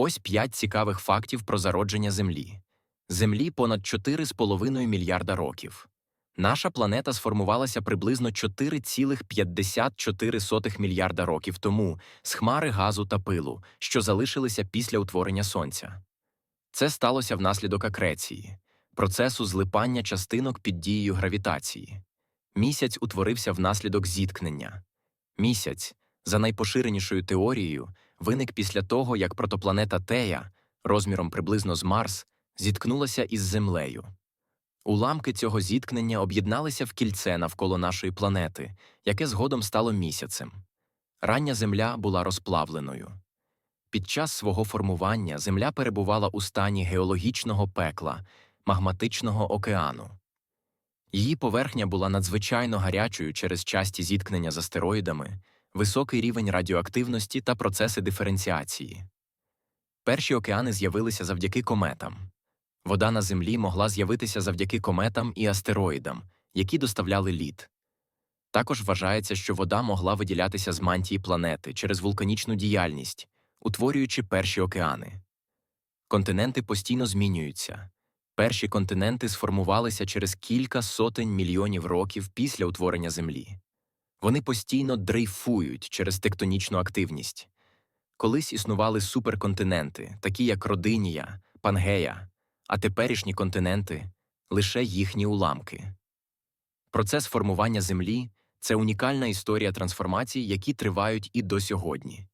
Ось п'ять цікавих фактів про зародження Землі. Землі понад 4,5 мільярда років. Наша планета сформувалася приблизно 4,54 мільярда років тому з хмари газу та пилу, що залишилися після утворення Сонця. Це сталося внаслідок акреції, процесу злипання частинок під дією гравітації. Місяць утворився внаслідок зіткнення. Місяць, за найпоширенішою теорією, виник після того, як протопланета Тея, розміром приблизно з Марс, зіткнулася із Землею. Уламки цього зіткнення об'єдналися в кільце навколо нашої планети, яке згодом стало місяцем. Рання Земля була розплавленою. Під час свого формування Земля перебувала у стані геологічного пекла, магматичного океану. Її поверхня була надзвичайно гарячою через часті зіткнення з астероїдами, високий рівень радіоактивності та процеси диференціації. Перші океани з'явилися завдяки кометам. Вода на Землі могла з'явитися завдяки кометам і астероїдам, які доставляли лід. Також вважається, що вода могла виділятися з мантії планети через вулканічну діяльність, утворюючи перші океани. Континенти постійно змінюються. Перші континенти сформувалися через кілька сотень мільйонів років після утворення Землі. Вони постійно дрейфують через тектонічну активність. Колись існували суперконтиненти, такі як Родинія, Пангея, а теперішні континенти лише їхні уламки. Процес формування Землі це унікальна історія трансформацій, які тривають і до сьогодні.